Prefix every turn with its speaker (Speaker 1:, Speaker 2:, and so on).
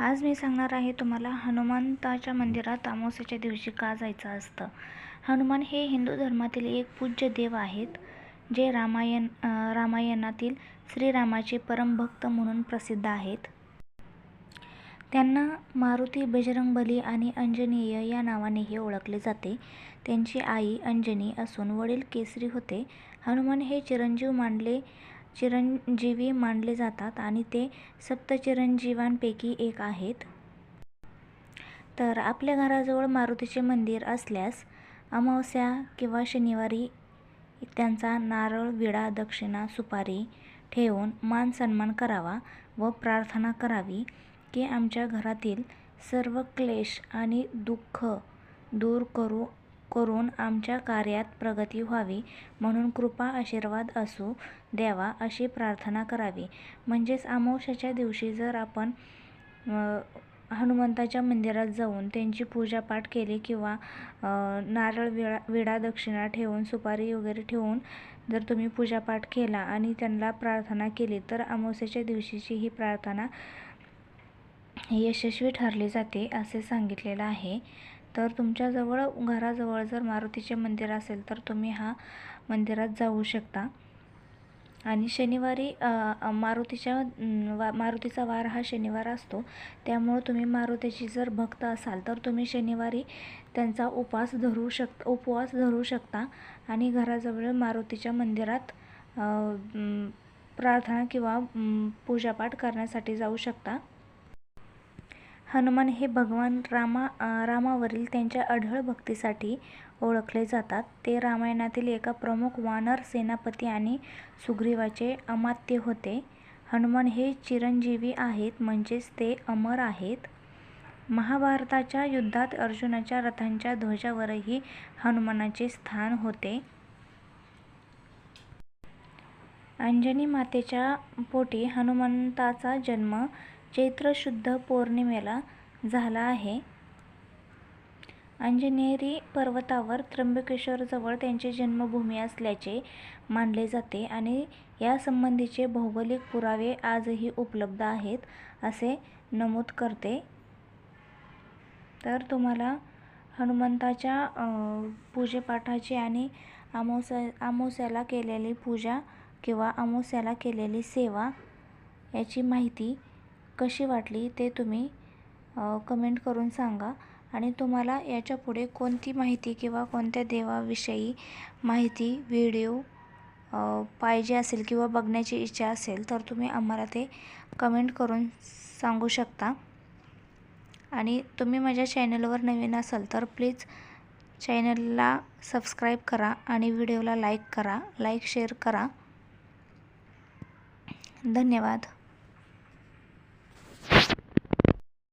Speaker 1: आज मी सांगणार आहे तुम्हाला हनुमंताच्या मंदिरात अमावस्याच्या दिवशी का जायचं असतं. हनुमान हे हिंदू धर्मातील एक पूज्य देव आहेत जे रामायण रामायणातील श्रीरामाचे परमभक्त म्हणून प्रसिद्ध आहेत. त्यांना मारुती बजरंगबली आणि अंजनेय या नावानेही ओळखले जाते. त्यांची आई अंजनी असून वडील केसरी होते. हनुमान हे चिरंजीव मानले चिरंजीवी मानले जातात आणि ते सप्तचिरंजीवांपैकी एक आहेत. तर आपल्या घराजवळ मारुतीचे मंदिर असल्यास अमावस्या किंवा शनिवारी त्यांचा नारळ विडा दक्षिणा सुपारी ठेवून मान सन्मान करावा व प्रार्थना करावी की आमच्या घरातील सर्व क्लेश आणि दुःख दूर करू करून आमच्या कार्यात प्रगती व्हावी म्हणून कृपा आशीर्वाद असू द्यावा अशी प्रार्थना करावी. म्हणजेच अमावस्याच्या दिवशी जर आपण हनुमंताच्या मंदिरात जाऊन त्यांची पूजापाठ केली किंवा नारळ विळा विडा दक्षिणा ठेवून सुपारी वगैरे ठेवून जर तुम्ही पूजापाठ केला आणि त्यांना प्रार्थना केली तर अमावस्याच्या दिवशीची ही प्रार्थना यशस्वी ठरली जाते असे सांगितलेलं आहे. तर तुमच्याजवळ घराजवळ जर मारुतीचे मंदिर असेल तर तुम्ही हा मंदिरात जाऊ शकता. आणि शनिवारी मारुतीच्या वा मारुतीचा वार हा शनिवार असतो. त्यामुळं तुम्ही मारुतीची जर भक्त असाल तर तुम्ही शनिवारी त्यांचा उपवास धरू शक उपवास धरू शकता. आणि घराजवळ मारुतीच्या मंदिरात प्रार्थना किंवा पूजापाठ करण्यासाठी जाऊ शकता. हनुमान हे भगवान रामा रामावरील त्यांच्या अढळ भक्तीसाठी ओळखले जातात. ते रामायणातील एका प्रमुख वानर सेनापती आणि सुग्रीवाचे अमात्य होते. हनुमान हे चिरंजीवी आहेत म्हणजेच ते अमर आहेत. महाभारताच्या युद्धात अर्जुनाच्या रथांच्या ध्वजावरही हनुमानाचे स्थान होते. अंजनी मातेच्या पोटी हनुमंताचा जन्म चैत्र शुद्ध पौर्णिमेला झाला आहे. अंजनेरी पर्वतावर त्र्यंबकेश्वरजवळ त्यांची जन्मभूमी असल्याचे मानले जाते आणि यासंबंधीचे भौगोलिक पुरावे आजही उपलब्ध आहेत असे नमूद करते. तर तुम्हाला हनुमंताच्या पूजेपाठाची आणि अमावस्या अमावस्याला केलेली पूजा किंवा अमावस्याला केलेली सेवा याची माहिती कशी वाटली ते तुम्ही कमेंट करून सांगा. आणि तुम्हाला याच्यापुढे कोणती माहिती किंवा कोणत्या देवाविषयी माहिती व्हिडिओ पाहिजे असेल किंवा बघण्याची इच्छा असेल तर तुम्ही आम्हाला ते कमेंट करून सांगू शकता. आणि तुम्ही माझ्या चॅनलवर नवीन असाल तर प्लीज चॅनलला सबस्क्राईब करा आणि व्हिडिओला लाईक करा लाईक शेअर करा. धन्यवाद.